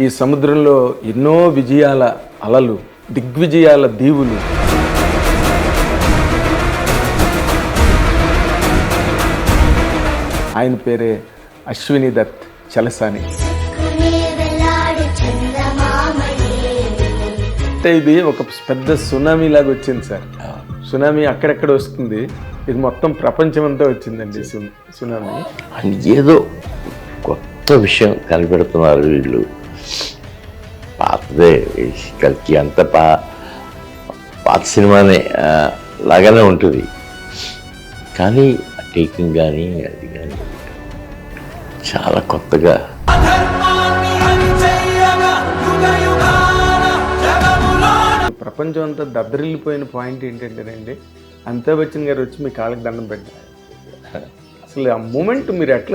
ఈ సముద్రంలో ఎన్నో విజయాల అలలు దిగ్విజయాల దీవులు. ఆయన పేరే అశ్విని దత్ చలసాని. అంటే ఇది ఒక పెద్ద సునామీ లాగా వచ్చింది సార్. సునామీ అక్కడెక్కడ వస్తుంది? ఇది మొత్తం ప్రపంచం అంతా వచ్చిందండి సునామీ. అండ్ ఏదో కొత్త విషయం కనిపెడుతున్నారు వీళ్ళు. పాతదే. కలిసి అంత పా పాత సినిమానే లాగానే ఉంటుంది. కానీ టేకింగ్ కానీ అది కానీ చాలా కొత్తగా ప్రపంచం అంతా దద్దరిల్లిపోయిన పాయింట్ ఏంటంటేనండి అమితాబ్ బచ్చన్ గారు వచ్చి మీ కాళ్ళకి దండం పెట్టారు. అసలు ఆ మూమెంట్ మీరు ఎట్లా